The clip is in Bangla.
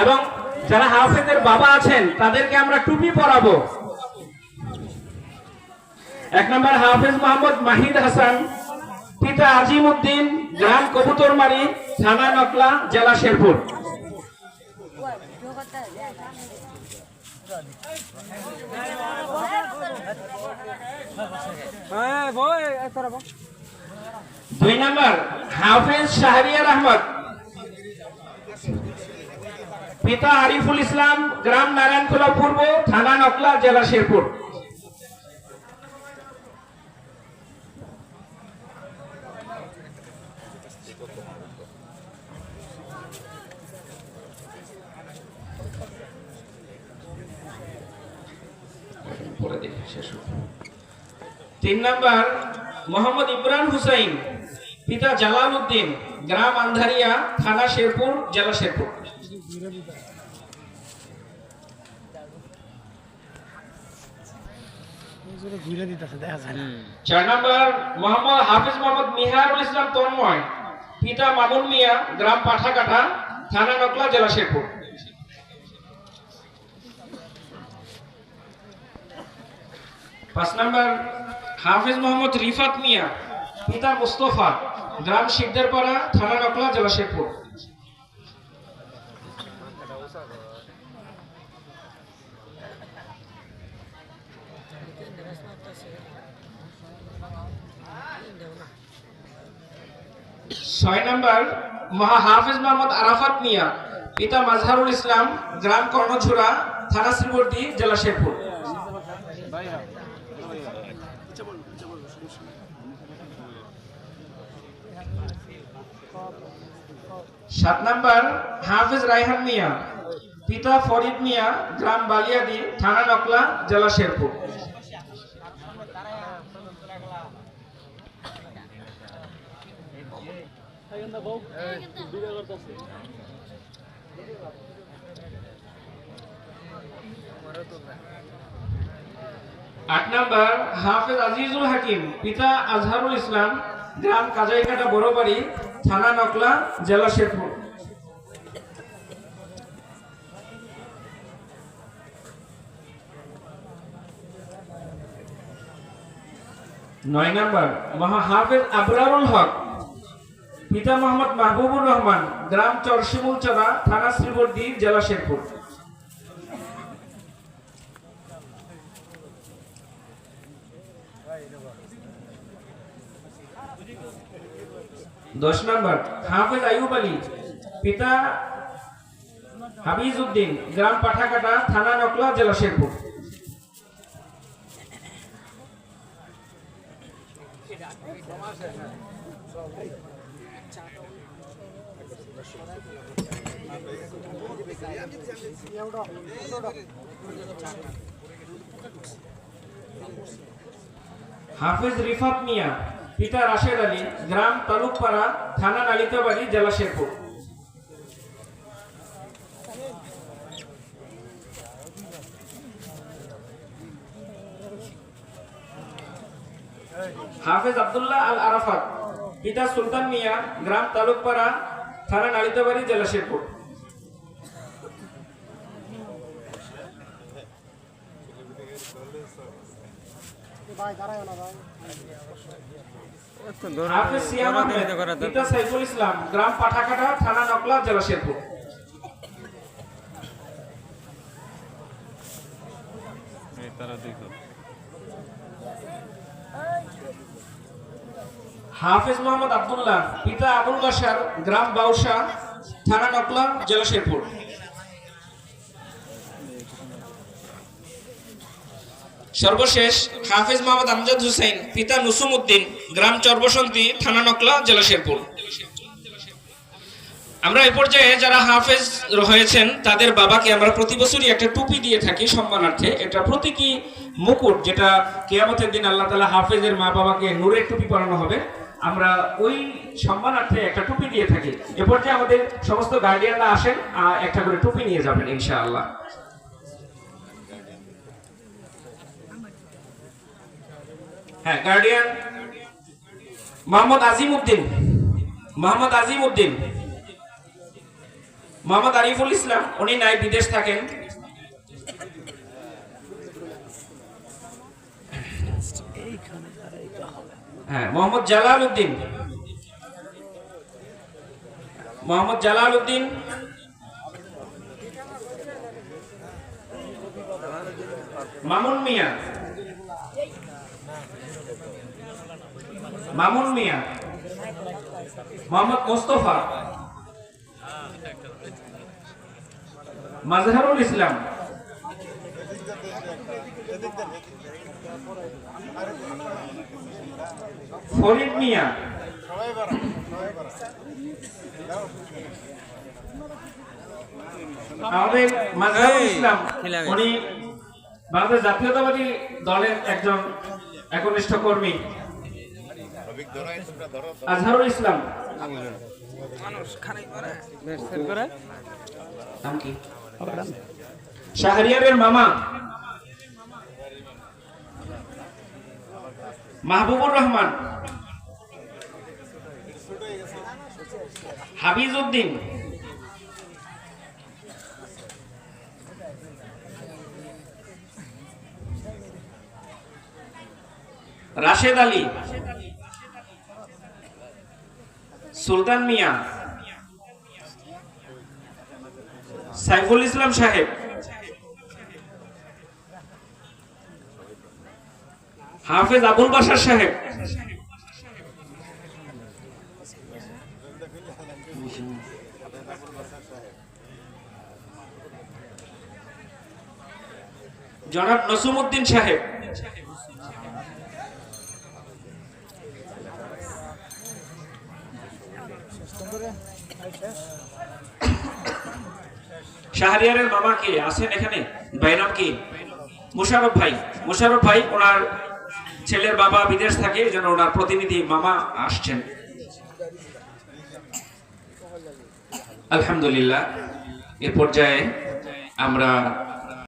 এবং যারা হাফেজের বাবা আছেন তাদেরকে আমরা টুপি পরাবো। এক নম্বর হাফেজ মোহাম্মদ মাহিদ হাসান পিতা আজিম উদ্দিন গ্রাম কবুতরমারি থানা নকলা জেলা শেরপুর। দুই নম্বর হাফেজ শাহরিয়ার আহমদ। পিতা আরিফুল ইসলাম, গ্রাম নারায়ণখোলা পূর্ব, থানা নকলা, জেলা শেরপুর। তিন নম্বর, মোহাম্মদ ইমরান হুসাইন, পিতা জালাল উদ্দিন। গ্রাম আন্ধারিয়া, থানা শেরপুর, জেলা শেরপুর। চার নম্বর, মোহাম্মদ হাফিজ ইসলাম পিতা মিয়া, গ্রাম পাঁচ নম্বর, হাফিজ মোহাম্মদ রিফাত মিয়া, পিতা মুস্তফা। গ্রাম শিকদারপাড়া, থানা নকলা জেলা শেরপুর ছয় নম্বর, মহা হাফিজ মোহাম্মদ আরাফাত মিয়া, পিতা মাজহারুল ইসলাম, গ্রাম কর্ণঝুরা, থানা শ্রীবর্তী জেলা শেরপুর সাত নাম্বার, হাফিজ রাইহান মিয়া, পিতা ফরিদ মিয়া, গ্রাম বালিয়াদি, থানা নকলা, জেলা শেরপুর। আট নম্বর, হাফেজ আজিজুল হাকিম, পিতা আজহারুল ইসলাম, গ্রাম কাজাইকাটা বড়বাড়ি থানা নকলা, জেলা শেরপুর। নয় নম্বর, মহা হাফেজ আবরারুল হক, পিতা মোহাম্মদ মাহবুবুর রহমান, গ্রাম চরশিমুলচরা থানা শ্রীবর্দী, জেলা শেরপুর। দশ নম্বর হাফেজ আইয়ুব আলী পিতা হাবিজ উদ্দিন গ্রাম পাঠাকাটা থানা নকলা জেলা শেরপুর হাফেজ রিফাত মিয়া পিতা রাশেদ আলী, গ্রাম তালুকপাড়া, থানা নালিতাবাড়ি, জেলা শেরপুর। হাফেজ আব্দুল্লাহ আল আরাফাত, পিতা সুলতান মিয়া, গ্রাম তালুকপাড়া, থানা নালিতাবাড়ি, জেলা শেরপুর ভাই দাঁড়ায় না ভাই হাফেজ সিয়াম আহমেদ পিতা হাফেজ মোহাম্মদ আব্দুল্লাহ পিতা আবুল বাসার গ্রাম বাউসা থানা নকলা জেলা শেরপুর। সর্বশেষ হাফেজ মোহাম্মদ আমজাদ হুসেন পিতা নুসুম উদ্দিন গ্রাম চর্বসন্তী, থানা নকলা, জেলা শেরপুর। আমরা এই পর্যায়ে যারা হাফেজ রয়েছেন, তাদের বাবাকে আমরা প্রতি বছরই একটা টুপি দিয়ে থাকি সম্মানার্থে। এটা প্রতীকী মুকুট যেটা কেয়ামতের দিন আল্লাহ তালা হাফেজের মা বাবাকে নূরের টুপি পরানো হবে। আমরা ওই সম্মানার্থে একটা টুপি দিয়ে থাকি। এ পর্যায়ে আমাদের সমস্ত গার্ডিয়ানরা আসেন একটা করে টুপি নিয়ে যাবেন, ইনশাআল্লাহ। হ্যাঁ গার্ডিয়ান মোহাম্মদ আজিম উদ্দিন মোহাম্মদ আজিম উদ্দিন মোহাম্মদ আরিফুল ইসলাম, উনি নাই, বিদেশ থাকেন। হ্যাঁ মোহাম্মদ জালাল উদ্দিন মোহাম্মদ জালাল উদ্দিন মামুন মিয়া মামুন মিয়া। মোহাম্মদ মোস্তফা। মাজহারুল ইসলাম। ফরিদ মিয়া। আমাদের মাজহারুল ইসলাম উনি বাংলাদেশ জাতীয়তাবাদী দলের একজন একনিষ্ঠ কর্মী। আজহারুল ইসলাম। শাহরিয়ারের মামা। মাহবুবুর রহমান। হাবিজ উদ্দিন রাশেদ আলী। সুলতান মিয়া। সাইফুল ইসলাম সাহেব। হাফেজ আবুল বাসার সাহেব। জনাব নসুমউদ্দিন সাহেব। শাহরিয়ারের মামা কে? আছেন এখানে? ভাই নাম কি? মুশারফ ভাই। মুশারফ ভাই, ওনার ছেলের বাবা বিদেশ থাকে যেন ওনার প্রতিনিধি মামা আসছেন। আলহামদুলিল্লাহ, এ পর্যায়ে আমরা